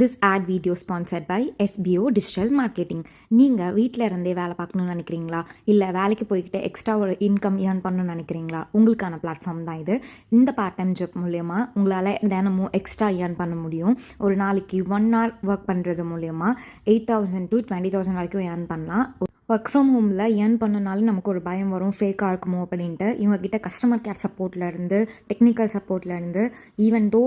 This ad video sponsored by SPO digital marketing நீங்கள் வீட்டில் இருந்தே வேலை பார்க்கணும்னு நினைக்கிறீங்களா? இல்லை வேலைக்கு போய்கிட்டு எக்ஸ்ட்ரா ஒரு இன்கம் ஏர்ன் பண்ணணும்னு நினைக்கிறீங்களா? உங்களுக்கான பிளாட்ஃபார்ம் தான் இது. இந்த பார்ட் டைம் ஜாப் மூலயமா உங்களால் தினமும் எக்ஸ்ட்ரா ஏர்ன் பண்ண முடியும். ஒரு நாளைக்கு ஒன் ஹவர் ஒர்க் பண்ணுறது மூலயமா eight thousand to twenty thousand வரைக்கும் ஏர்ன் பண்ணலாம். ஒர்க் ஃப்ரம் ஹோமில் ஏர்ன் பண்ணனாலும் நமக்கு ஒரு பயம் வரும். ஃபேக்காக இருக்குமோ அப்படின்ட்டு. இவங்ககிட்ட கஸ்டமர் கேர் சப்போர்ட்லேருந்து டெக்னிக்கல் சப்போர்ட்லேருந்து ஈவன் தோ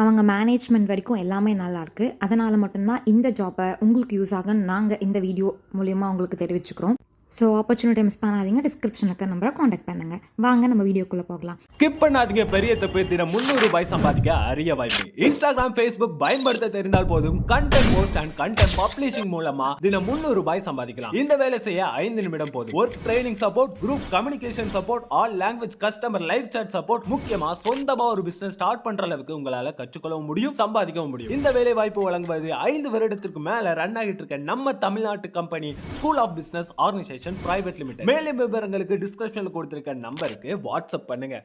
அவங்க மேனேஜ்மெண்ட் வரைக்கும் எல்லாமே நல்லாயிருக்கு அதனால் மட்டும்தான் இந்த ஜாப்பை உங்களுக்கு யூஸ் ஆகும்னு நாங்கள் இந்த வீடியோ மூலயமா உங்களுக்கு தெரிவிச்சுக்கிறோம். ஸோ ஆப்பர்ச்சுனிட்டி மிஸ் பண்ணாதீங்க. டிஸ்கிரிப்ஷனில் இருக்க நம்பரை காண்டாக்ட் பண்ணுங்கள் வாங்க நம்ம வீடியோக்குள்ளே போகலாம். ஸ்கிப் பண்ணாதீங்க. பெரிய தப்பு தினம் முந்நூறு ரூபாய் சம்பாதிக்க அரிய வாய்ப்பு. இன்ஸ்டாகிராம் ஃபேஸ்புக் பயன்படுத்த தெரிந்தால் போதும். Content post and content publishing மூலமா தினம் முந்நூறு ரூபாய் சம்பாதிக்கலாம். இந்த வேலை செய்ய ஐந்து நிமிடம் போதும். Work training support group communication support all language customer live chat support முக்கியமா சொந்தமா ஒரு பிசினஸ் ஸ்டார்ட் பண்ற அளவுக்கு உங்களால கற்றுக்கொள்ளவும் முடியும் சம்பாதிக்கவும் முடியும். இந்த வேலை வாய்ப்பு வழங்குவது ஐந்து வருடத்திற்கு மேல ரன் ஆகிட்டு இருக்க நம்ம தமிழ்நாட்டு company school of business organisation private limited மேலும் விவரங்களுக்கு டிஸ்கிரிப்ஷன்ல கொடுத்திருக்க நம்பருக்கு வாட்ஸ்அப் பண்ணுங்க.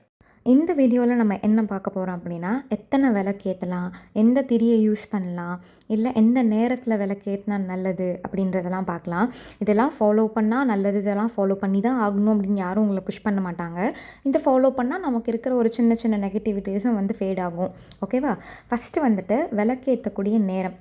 இந்த வீடியோவில் நம்ம என்ன பார்க்க போகிறோம் அப்படின்னா எத்தனை விளக்கு ஏற்றலாம் எந்த திரியை யூஸ் பண்ணலாம் இல்லை எந்த நேரத்தில் விளக்கு ஏற்றினா நல்லது அப்படின்றதெல்லாம் பார்க்கலாம். இதெல்லாம் ஃபாலோ பண்ணால் நல்லது இதெல்லாம் ஃபாலோ பண்ணி தான் ஆகணும் அப்படின்னு யாரும் உங்களை புஷ் பண்ண மாட்டாங்க. இதை ஃபாலோ பண்ணால் நமக்கு இருக்கிற ஒரு சின்ன சின்ன நெகட்டிவிட்டிஸும் வந்து ஃபேட் ஆகும். ஓகேவா ஃபஸ்ட்டு வந்துட்டு விளக்கு ஏற்றக்கூடிய நேரம்.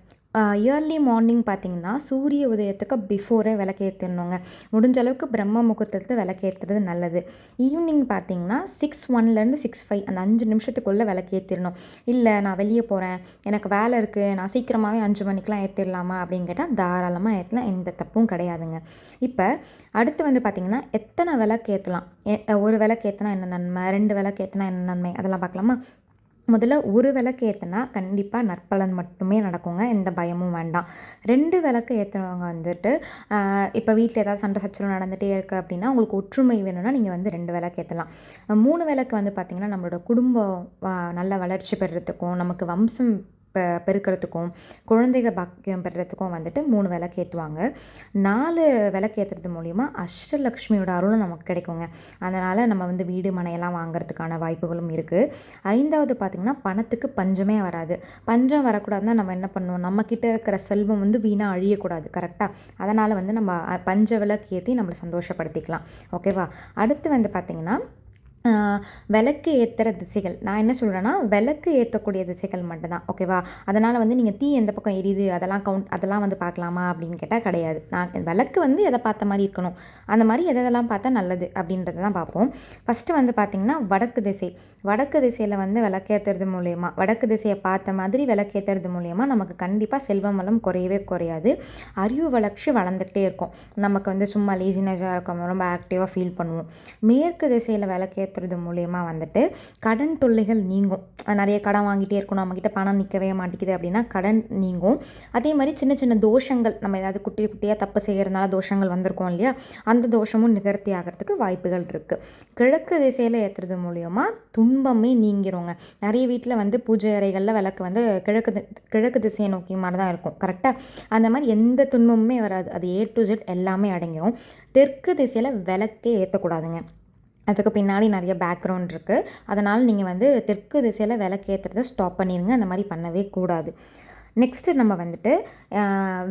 இயர்லி மார்னிங் பார்த்தீங்கன்னா சூரிய உதயத்துக்கு பிஃபோரே விளக்கேற்றிடணுங்க முடிஞ்ச அளவுக்கு பிரம்ம முகூர்த்தத்தில் விளக்கேற்றுறது நல்லது. ஈவினிங் பார்த்தீங்கன்னா சிக்ஸ் ஒன்லேருந்து சிக்ஸ் ஃபைவ் அந்த அஞ்சு நிமிஷத்துக்குள்ளே விளக்கேற்றிடணும் இல்லை நான் வெளியே போகிறேன் எனக்கு வேலை இருக்குது நான் சீக்கிரமாகவே அஞ்சு மணிக்கெலாம் ஏற்றிடலாமா அப்படின்னு கேட்டால் தாராளமாக ஏற்றலாம் எந்த தப்பும் கிடையாதுங்க. இப்போ அடுத்து வந்து பார்த்திங்கன்னா எத்தனை விளக்கு ஏற்றலாம் ஒரு விளக்கு ஏற்றினா என்ன நன்மை? ரெண்டு விளக்கு ஏற்றினா என்ன நன்மை? அதெல்லாம் பார்க்கலாமா? முதல்ல ஒரு விளக்கு ஏற்றினா கண்டிப்பாக நற்பலன் மட்டுமே நடக்குங்க. எந்த பயமும் வேண்டாம். ரெண்டு விளக்கு ஏற்றுறவங்க வந்துட்டு இப்போ வீட்டில் ஏதாவது சண்டை சச்சரவு நடந்துகிட்டே இருக்குது அப்படின்னா உங்களுக்கு ஒற்றுமை வேணும்னா நீங்கள் வந்து ரெண்டு விளக்கு ஏற்றலாம் மூணு விளக்கு வந்து பார்த்திங்கன்னா நம்மளோட குடும்பம் நல்ல வளர்ச்சி பெறுறதுக்கும் நமக்கு வம்சம் பெருக்கிறதுக்கும் குழந்தைக பாக்கியம் பெறுறதுக்கும் வந்துட்டு மூணு விளக்கு ஏற்றுவாங்க நாலு விளக்கு ஏற்றுறது மூலிமா அஷ்டலக்ஷ்மியோட அருளும் நமக்கு கிடைக்குங்க. அதனால் நம்ம வந்து வீடு மனையெல்லாம் வாங்குறதுக்கான வாய்ப்புகளும் இருக்குது ஐந்தாவது பார்த்திங்கன்னா பணத்துக்கு பஞ்சமே வராது. பஞ்சம் வரக்கூடாதுன்னா நம்ம என்ன பண்ணுவோம்? நம்மக்கிட்ட இருக்கிற செல்வம் வந்து வீணாக அழியக்கூடாது கரெக்டாக அதனால் வந்து நம்ம பஞ்ச விளக்கு ஏற்றி நம்மளை சந்தோஷப்படுத்திக்கலாம். ஓகேவா அடுத்து வந்து பார்த்திங்கன்னா விளக்கு ஏற்றுற திசைகள். நான் என்ன சொல்கிறேன்னா விளக்கு ஏற்றக்கூடிய திசைகள் மட்டும்தான் ஓகேவா அதனால் வந்து நீங்கள் தீ எந்த பக்கம் எரியுது அதெல்லாம் கவுண்ட் அதெல்லாம் வந்து பார்க்கலாமா அப்படின்னு கேட்டால் கிடையாது. நான் விளக்கு வந்து எதை பார்த்த மாதிரி இருக்கணும் அந்த மாதிரி எதெல்லாம் பார்த்தா நல்லது அப்படின்றத தான் பார்ப்போம். ஃபஸ்ட்டு வந்து பார்த்திங்கன்னா வடக்கு திசை. வடக்கு திசையில் வந்து விளக்கேற்றுறது மூலயமா வடக்கு திசையை பார்த்த மாதிரி விளக்கேற்றுறது மூலயமா நமக்கு கண்டிப்பாக செல்வம் வளம் குறையவே குறையாது. அறிவு வளர்ச்சி வளர்ந்துக்கிட்டே இருக்கும். நமக்கு வந்து சும்மா லேசினஸாக இருக்கும் ரொம்ப ஆக்டிவாக ஃபீல் பண்ணுவோம். மேற்கு திசையில் விளக்கேற்ற ஏற்றுறது மூலயமா வந்துட்டு கடன் தொல்லைகள் நீங்கும். நிறைய கடன் வாங்கிட்டே இருக்கணும் நம்மக்கிட்ட பணம் நிற்கவே மாட்டேங்குது அப்படின்னா கடன் நீங்கும். அதே மாதிரி சின்ன சின்ன தோஷங்கள் நம்ம ஏதாவது குட்டி குட்டியாக தப்பு செய்கிறதுனால தோஷங்கள் வந்திருக்கோம் இல்லையா? அந்த தோஷமும் நிகழ்த்தி ஆகிறதுக்கு வாய்ப்புகள் இருக்குது கிழக்கு திசையில் ஏற்றுறது மூலயமா துன்பமே நீங்கிறோங்க நிறைய வீட்டில் வந்து பூஜை அறைகளில் விளக்கு வந்து கிழக்கு கிழக்கு திசையை நோக்கி மாதிரி தான் இருக்கும். கரெக்டாக அந்த மாதிரி எந்த துன்பமுமே வராது. அது ஏ டு ஜெட் எல்லாமே அடங்கிடும் தெற்கு திசையில் விளக்கே ஏற்றக்கூடாதுங்க அதுக்கு பின்னாடி நிறைய பேக்ரவுண்ட் இருக்குது அதனால் நீங்கள் வந்து தெற்கு திசையில் விளக்கேற்றுறத ஸ்டாப் பண்ணிடுங்க அந்த மாதிரி பண்ணவே கூடாது. நெக்ஸ்ட்டு நம்ம வந்துட்டு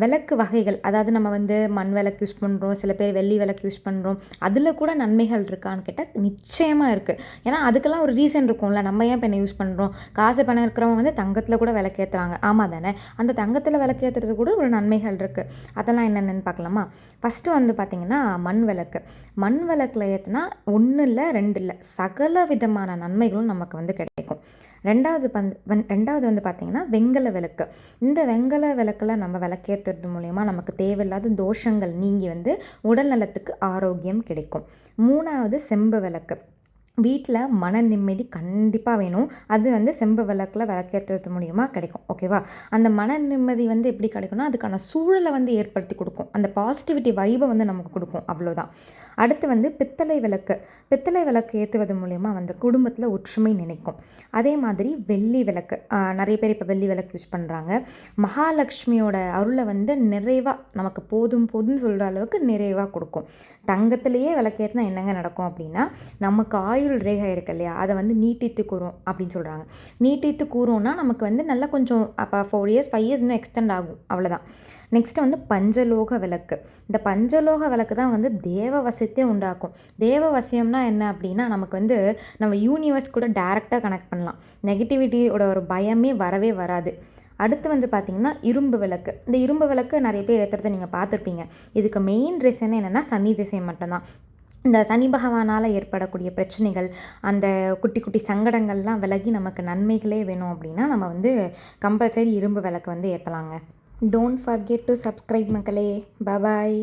விளக்கு வகைகள். அதாவது நம்ம வந்து மண் விளக்கு யூஸ் பண்ணுறோம் சில பேர் வெள்ளி விளக்கு யூஸ் பண்ணுறோம் அதில் கூட நன்மைகள் இருக்கான்னு கேட்டால் நிச்சயமாக இருக்குது ஏன்னா அதுக்கெல்லாம் ஒரு ரீசன் இருக்கும்ல. நம்ம ஏன் பெண்ணை யூஸ் பண்ணுறோம் காசு பணம் இருக்கிறவங்க வந்து தங்கத்தில் கூட விளக்கேற்றுறாங்க ஆமாம் தானே? அந்த தங்கத்தில் விளக்கேற்றுறது கூட ஒரு நன்மைகள் இருக்குது அதெல்லாம் என்னென்னு பார்க்கலாமா? ஃபஸ்ட்டு வந்து பார்த்திங்கன்னா மண் விளக்கு. மண் விளக்கில் ஏற்றுனா ஒன்றும் இல்லை ரெண்டு இல்லை சகல விதமான நன்மைகளும் நமக்கு வந்து கிடைக்கும். ரெண்டாவது பந்து வந் ரெண்டாவது வந்து பார்த்திங்கன்னா வெங்கல விளக்கு. இந்த வெங்கல விளக்கில் நம்ம விளக்கேற்றுறது மூலயமா நமக்கு தேவையில்லாத தோஷங்கள் நீங்கி வந்து உடல் நலத்துக்கு ஆரோக்கியம் கிடைக்கும். மூணாவது செம்பு விளக்கு. வீட்டில் மன நிம்மதி கண்டிப்பாக வேணும். அது வந்து செம்பு விளக்கில் விளக்கேற்றுறது மூலியமாக கிடைக்கும். ஓகேவா அந்த மன நிம்மதி வந்து எப்படி கிடைக்கும்னா அதுக்கான சூழலை வந்து ஏற்படுத்தி கொடுக்கும். அந்த பாசிட்டிவிட்டி வைபை வந்து நமக்கு கொடுக்கும். அவ்வளோதான் அடுத்து வந்து பித்தளை விளக்கு. பித்தளை விளக்கு ஏற்றுவது மூலயமா வந்து குடும்பத்தில் ஒற்றுமை நினைக்கும். அதே மாதிரி வெள்ளி விளக்கு. நிறைய பேர் இப்போ வெள்ளி விளக்கு யூஸ் பண்ணுறாங்க மகாலட்சுமியோட அருளை வந்து நிறைவாக நமக்கு போதும் போதும்னு சொல்கிற அளவுக்கு நிறைவாக கொடுக்கும். தங்கத்திலேயே விளக்கேற்றினா என்னங்க நடக்கும் அப்படின்னா நமக்கு ஆயுள் ரேகை இருக்கு இல்லையா? அதை வந்து நீட்டித்து கூறும் அப்படின்னு சொல்கிறாங்க நீட்டித்து கூறும்னா நமக்கு வந்து நல்லா கொஞ்சம் அப்போ ஃபோர் இயர்ஸ் ஃபைவ் இயர்ஸ் இன்னும் எக்ஸ்டெண்ட் ஆகும். அவ்வளோதான் நெக்ஸ்ட் வந்து பஞ்சலோக விளக்கு. இந்த பஞ்சலோக விளக்கு தான் வந்து தேவ வசியத்தை உண்டாக்கும். தேவ வசியம்னா என்ன அப்படின்னா நமக்கு வந்து நம்ம யூனிவர்ஸ் கூட டைரெக்டாக கனெக்ட் பண்ணலாம். நெகட்டிவிட்டியோட ஒரு பயமே வரவே வராது. அடுத்து வந்து பார்த்திங்கன்னா இரும்பு விளக்கு. இந்த இரும்பு விளக்கு நிறைய பேர் ஏற்றுறத நீங்கள் பார்த்துருப்பீங்க. இதுக்கு மெயின் ரீசன் என்னென்னா சனி திசை மட்டும்தான். இந்த சனி பகவானால் ஏற்படக்கூடிய பிரச்சனைகள் அந்த குட்டி குட்டி சங்கடங்கள்லாம் விலகி நமக்கு நன்மைகளே வேணும் அப்படின்னா நம்ம வந்து கம்பல்சரி இரும்பு விளக்கு வந்து ஏற்றலாங்க டோன்ட் ஃபர்கெட் டு சப்ஸ்கிரைப் மக்களே. பபாய்